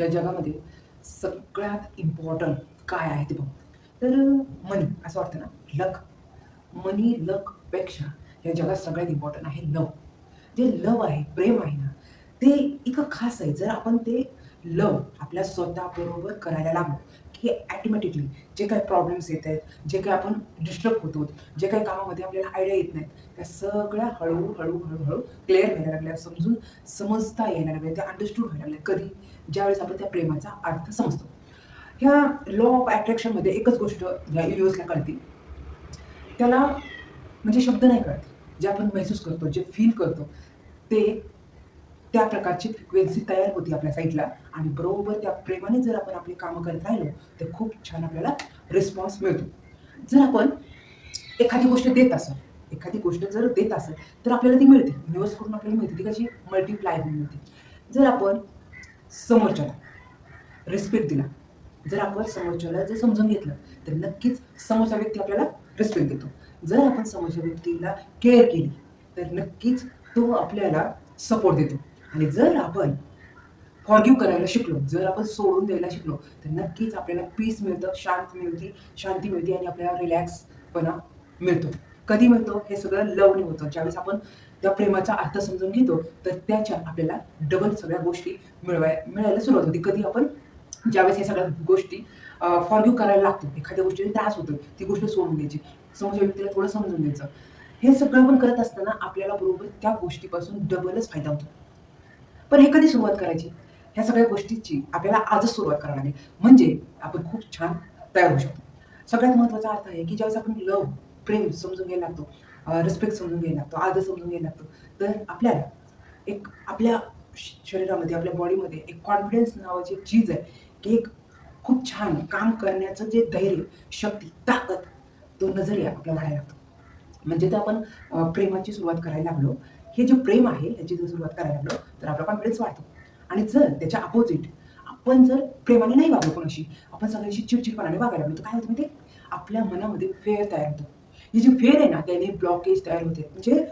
या जगामध्ये सगळ्यात इम्पॉर्टंट काय आहे ते बघ. तर मनी असं वाटतं ना लक मनी लकपेक्षा या जगात सगळ्यात इम्पॉर्टंट आहे लव जे लव आहे प्रेम आहे ना ते इतकं खास आहे. जर आपण ते लव आपल्या स्वतःबरोबर करायला लागलो की ॲटोमॅटिकली जे काही प्रॉब्लेम्स येत आहेत जे काही आपण डिस्टर्ब होतो जे काही कामामध्ये आपल्याला आयडिया येत नाहीत त्या सगळ्या हळूहळू हळूहळू क्लिअर व्हायला लागल्या समजून समजता यायला लागल्या त्या अंडरस्टूड व्हायला लागल्या. कधी? ज्यावेळेस आपण त्या प्रेमाचा अर्थ समजतो. ह्या लॉ ऑफ अट्रॅक्शनमध्ये एकच गोष्ट या युनिवर्सला कळते त्याला म्हणजे शब्द नाही कळत. जे आपण महसूस करतो जे फील करतो ते त्या प्रकारची फ्रिक्वेन्सी तयार होती आपल्या साईडला आणि बरोबर त्या प्रेमाने जर आपण आपली कामं करत राहिलो तर खूप छान आपल्याला रिस्पॉन्स मिळतो. जर आपण एखादी गोष्ट देत असेल एखादी गोष्ट जर देत असेल तर आपल्याला ती मिळते. युनिवर्सकडून आपल्याला मिळते. ती कशी? मल्टिप्लाय होऊन मिळते. जर आपण समोरच्याला रिस्पेक्ट दिला जर आपण समोरच्याला जर समजून घेतलं तर नक्कीच समोरचा व्यक्ती आपल्याला रिस्पेक्ट देतो. जर आपण समोरच्या व्यक्तीला केअर केली तर नक्कीच तो आपल्याला सपोर्ट देतो. आणि जर आपण फॉरगिव्ह करायला शिकलो जर आपण सोडून द्यायला शिकलो तर नक्कीच आपल्याला पीस मिळतं शांत मिळते शांती मिळते आणि आपल्याला रिलॅक्सपणा मिळतो. कधी मिळतो? हे सगळं लवने होतं. ज्यावेळेस आपण त्या प्रेमाचा अर्थ समजून घेतो तर त्याच्या आपल्याला डबल सगळ्या गोष्टी मिळवाय मिळायला सुरुवात होती. कधी आपण ज्यावेळेस ह्या सगळ्या गोष्टी फॉरगिव्ह करायला लागतो एखाद्या गोष्टीने त्रास होतो ती गोष्ट सोडून द्यायची. समोरच्या व्यक्तीला थोडं समजून द्यायचं. हे सगळं पण करत असताना आपल्याला बरोबर त्या गोष्टीपासून डबलच फायदा होतो. पण हे कधी सुरुवात करायची? ह्या सगळ्या गोष्टीची आपल्याला आजच सुरुवात करावी लागेल. म्हणजे आपण खूप छान तयार होऊ शकतो. सगळ्यात महत्त्वाचा अर्थ आहे की ज्यावेळेस आपण लव प्रेम समजून घ्यायला लागतो रिस्पेक्ट समजून घ्यायला लागतो आदर समजून घ्यायला लागतो तर आपल्याला एक आपल्या श- शरीरामध्ये आपल्या बॉडीमध्ये एक कॉन्फिडन्स नावाची एक चीज आहे की एक खूप छान काम करण्याचं जे धैर्य शक्ती ताकद तो नजरिया आपल्या वाढायला लागतो. म्हणजे तर आपण प्रेमाची सुरुवात करायला लागलो हे जे प्रेम आहे याची जर सुरुवात करायला लागलो तर आपला कॉन्फिडन्स वाढतो. आणि जर त्याच्या अपोजिट आपण जर प्रेमाने नाही वागलो कोणाशी आपण सगळ्यांशी चिडचिडपणाने वागायला लागलो तर काय होतं ते आपल्या मनामध्ये फेअर तयार होतो. ही जी फेअर आहे ना त्याने ब्लॉकेज तयार होते. म्हणजे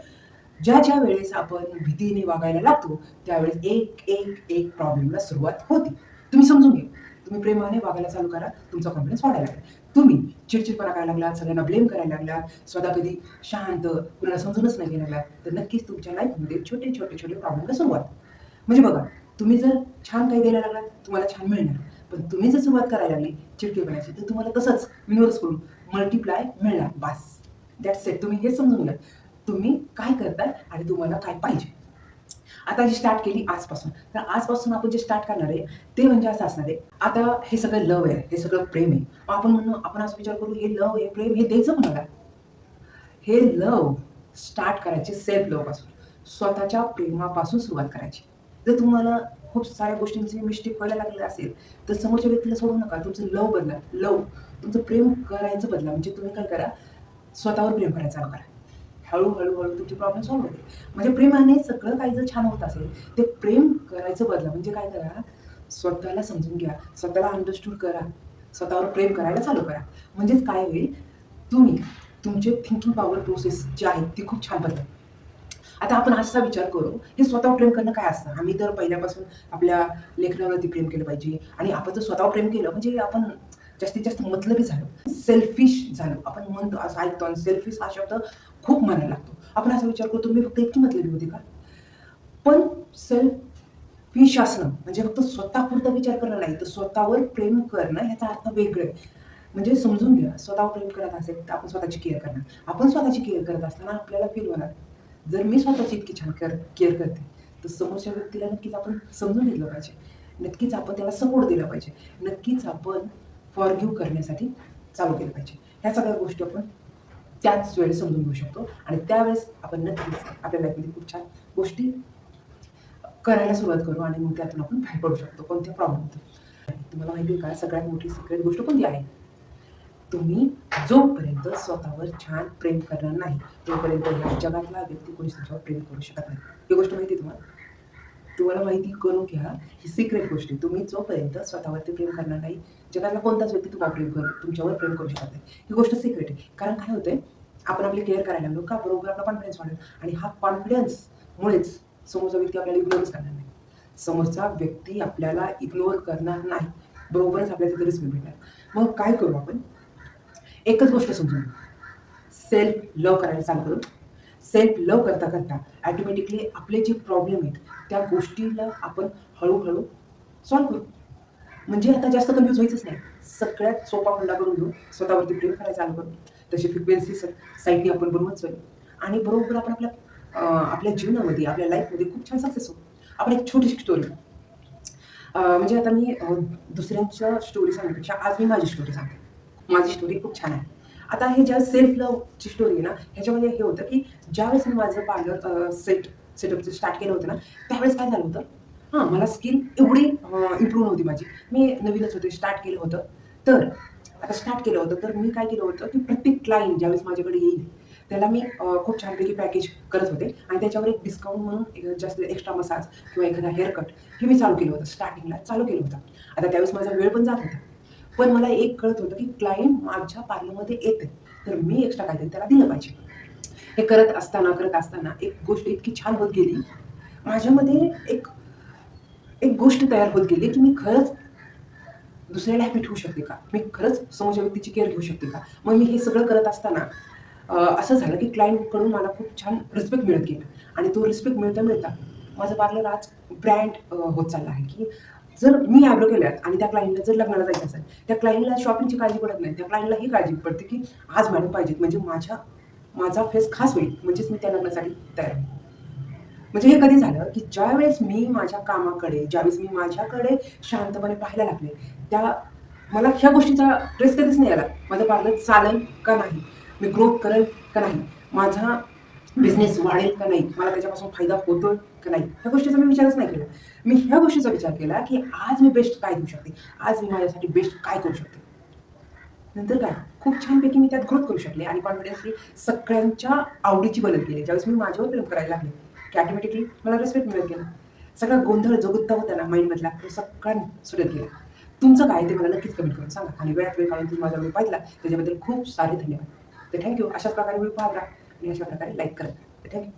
ज्या ज्या वेळेस आपण भीतीने वागायला लागतो त्यावेळेस एक एक एक प्रॉब्लेमला सुरुवात होते. तुम्ही समजून घ्या. तुम्ही प्रेमाने वागायला चालू करा. तुमचा कॉन्फिडन्स वाढायला लागेल. तुम्ही चिडचिडपणा करायला लागला सगळ्यांना ब्लेम करायला लागला स्वतः कधी शांत कुणाला समजूनच नाही घ्यायला लागला तर नक्कीच तुमच्या लाईफमध्ये छोटे छोटे छोटे प्रॉब्लेमला सुरुवात. म्हणजे बघा तुम्ही जर छान काही द्यायला लागलात तुम्हाला छान मिळणार. पण तुम्ही जर सुरुवात करायला लागली चिडचिडपणाची तर तुम्हाला तसंच युनिवर्स करून मल्टिप्लाय मिळणार. बास. दॅट सेट तुम्ही हे समजून घ्या. तुम्ही काय करताय आणि तुम्हाला काय पाहिजे? आता जी स्टार्ट केली आजपासून तर आजपासून आपण जे स्टार्ट करणार आहे ते म्हणजे असं असणार आहे आता हे सगळं लव आहे हे सगळं प्रेम आहे. आपण म्हणू आपण असं विचार करू हे लव हे प्रेम हे द्यायचं म्हणाला हे लव स्टार्ट करायचे सेल्फ लवपासून स्वतःच्या प्रेमापासून सुरुवात करायची. जर तुम्हाला खूप साऱ्या गोष्टींचे मिस्टेक व्हायला लागले असेल तर समोरच्या व्यक्तीला सोडू नका तुमचं लव बदला लव तुमचं प्रेम करायचं बदला म्हणजे तुम्ही काय करा स्वतःवर प्रेम करायचं चालू करा. हळूहळू हळू तुमचे प्रॉब्लेम सॉल्व्ह होते. म्हणजे प्रेमाने सगळं काही जर छान होत असेल ते प्रेम करायचं बदला. म्हणजे काय करा स्वतःला समजून घ्या स्वतःला अंडरस्टूड करा स्वतःवर प्रेम करायला चालू करा. म्हणजेच काय होईल तुम्ही तुमचे थिंकिंग पॉवर प्रोसेस जी आहे ती खूप छान बदल आता आपण असा विचार करू हे स्वतः प्रेम करणं काय असतं? आम्ही तर पहिल्यापासून आपल्या लेखनावरती प्रेम केलं पाहिजे आणि आपण जर स्वतःवर प्रेम केलं म्हणजे आपण जास्तीत जास्त मतलबी झालो. सेल्फिश झालो. आपण म्हणतो असं ऐकतो. आणि सेल्फिश हा शब्द खूप मनाला लागतो. आपण असा विचार करतो मी फक्त इतकी मतलेली होती का? पण सेल्फिश असणं म्हणजे फक्त स्वतःपुरता विचार करणं नाही तर स्वतःवर प्रेम करणं याचा अर्थ वेगळं आहे. म्हणजे समजून घ्या स्वतःवर प्रेम करत असेल तर आपण स्वतःची केअर करणार. आपण स्वतःची केअर करत असताना आपल्याला फील होणार. जर मी स्वतःची इतकी छान केअर केअर करते तर समोरच्या व्यक्तीला नक्कीच आपण समजून घेतलं पाहिजे. नक्कीच आपण त्याला सपोर्ट दिला पाहिजे. नक्कीच आपण फॉरगिव्ह करण्यासाठी चालू केलं पाहिजे. ह्या सगळ्या गोष्टी आपण त्याच वेळेस समजून घेऊ शकतो. आणि त्यावेळेस आपण नक्कीच आपल्या लाईफमध्ये खूप छान गोष्टी करायला सुरुवात करू आणि मग त्यातून आपण बाहेर पडू शकतो. कोणत्या प्रॉब्लेम तुम्हाला माहिती आहे का? सगळ्यात मोठी सिक्रेट गोष्ट कोणती आहे? तुम्ही जोपर्यंत स्वतःवर छान प्रेम करणार नाही तोपर्यंत या जगातला व्यक्ती कोणी तुमच्यावर प्रेम करू शकत नाही. ही गोष्ट माहिती आहे तुम्हाला? तुम्हाला माहिती करून घ्या. ही सिक्रेट गोष्ट आहे. तुम्ही जोपर्यंत स्वतःवरती प्रेम करणार नाही जगातला कोणताच व्यक्ती तुम्हाला प्रेम करू तुमच्यावर प्रेम करू शकत नाही. ही गोष्ट सिक्रेट आहे. कारण काय होतंय? आपण आपली केअर करायला लागलो का? बरोबर आपला कॉन्फिडन्स वाढेल. आणि हा कॉन्फिडन्समुळेच समोरचा व्यक्ती आपल्याला इग्नोरच करणार नाही. समोरचा व्यक्ती आपल्याला इग्नोर करणार नाही. बरोबरच आपल्याला तिथे रिस्क भेटणार. मग काय करू आपण? एकच गोष्ट समजून सेल्फ लव करायला चालू करू. सेल्फ लव करता करता ॲटोमॅटिकली आपले जे प्रॉब्लेम आहेत त्या गोष्टीला आपण हळूहळू सॉल्व्ह करू. म्हणजे आता जास्त कन्फ्यूज व्हायचंच नाही. सगळ्यात सोपा हुंडा करून घेऊ. स्वतःवरती प्रेम करायला चालू करू. तशी फ्रिक्वेन्सी साईटने आपण बनवत जाऊ. आणि बरोबर आपण आपल्या आपल्या जीवनामध्ये आपल्या लाईफमध्ये खूप छान सक्सेस होऊ. आपण एक छोटीशी स्टोरी म्हणजे आता मी दुसऱ्यांच्या स्टोरी सांगण्यापेक्षा आज मी माझी स्टोरी सांगते. माझी स्टोरी खूप छान आहे. आता हे ज्या सेल्फ लवची स्टोरी आहे ना ह्याच्यामध्ये हे होतं की ज्यावेळेस मी माझं पार्लर सेट सेटअपचं स्टार्ट केलं होतं ना त्यावेळेस काय झालं होतं? हां मला स्किल एवढी इम्प्रूव्ह नव्हती माझी. मी नवीनच होते स्टार्ट केलं होतं. तर आता स्टार्ट केलं होतं. तर मी काय केलं होतं की प्रत्येक क्लायंट ज्यावेळेस माझ्याकडे येईल त्याला मी खूप छानपैकी पॅकेज करत होते. आणि त्याच्यावर एक डिस्काउंट म्हणून जास्त एक्स्ट्रा मसाज किंवा एखादा हेअरकट हे मी चालू केलं होतं स्टार्टिंगला चालू केलं होतं. आता त्यावेळेस माझा वेळ पण जात होता. पण मला एक कळत होतं की क्लायंट माझ्या पार्लरमध्ये येते तर मी एक्स्ट्रा काहीतरी त्याला दिलं पाहिजे. हे करत असताना करत असताना एक गोष्ट इतकी छान होत गेली. माझ्यामध्ये एक एक गोष्ट तयार होत गेली की मी खरंच दुसऱ्याला हॅपी ठेवू शकते का? मी खरंच समोरच्या व्यक्तीची केअर घेऊ शकते का? मग मी हे सगळं करत असताना असं झालं की क्लायंटकडून मला खूप छान रिस्पेक्ट मिळत गेला. आणि तो रिस्पेक्ट मिळता मिळता माझं पार्लर आज ब्रँड होत चाललं आहे की जर मी ॲब्रो केल्यात आणि त्या क्लायंटला जर लग्नाला जायचं असेल त्या क्लायंटला शॉपिंगची काळजी पडत नाही त्या क्लायंटला ही काळजी पडते की आज मॅडम पाहिजेत म्हणजे माझ्या माझा फेस खास होईल म्हणजेच मी त्या लग्नासाठी तयार म्हणजे हे कधी झालं की ज्यावेळेस मी माझ्या कामाकडे ज्यावेळेस मी माझ्याकडे शांतपणे पाहायला लागले त्या मला ह्या गोष्टीचा स्ट्रेस कधीच नाही आला. माझं पार्लर चालेल का नाही? मी ग्रोथ करेल का नाही? माझा बिझनेस वाढेल का नाही? मला त्याच्यापासून फायदा होतोय का नाही? ह्या गोष्टीचा मी विचारच नाही केला. मी ह्या गोष्टीचा विचार केला की आज मी बेस्ट काय देऊ शकते? आज मी माझ्यासाठी बेस्ट काय करू शकते? नंतर काय? खूप छानपैकी मी त्यात ग्रोथ करू शकले आणि कॉन्फिडन्सली सगळ्यांच्या आवडीची बदल केली. ज्यावेळेस मी माझ्यावर प्रेम करायला लागले की ऑटोमॅटिकली मला रिस्पेक्ट मिळत गेला. सगळा गोंधळ जो गुत्ता होता ना माइंडमधला तो सगळा सुटत गेला तुमचं काय ते मला नक्कीच कमेंट करून सांगा. आणि वेळात वेळ काढून तुम्ही माझा वेळ पाहिला त्याच्याबद्दल खूप सारे धन्यवाद. तर थँक्यू अशाच प्रकारे वेळ पाहत राहा. मी अशा प्रकारे लाईक करत ठीक आहे?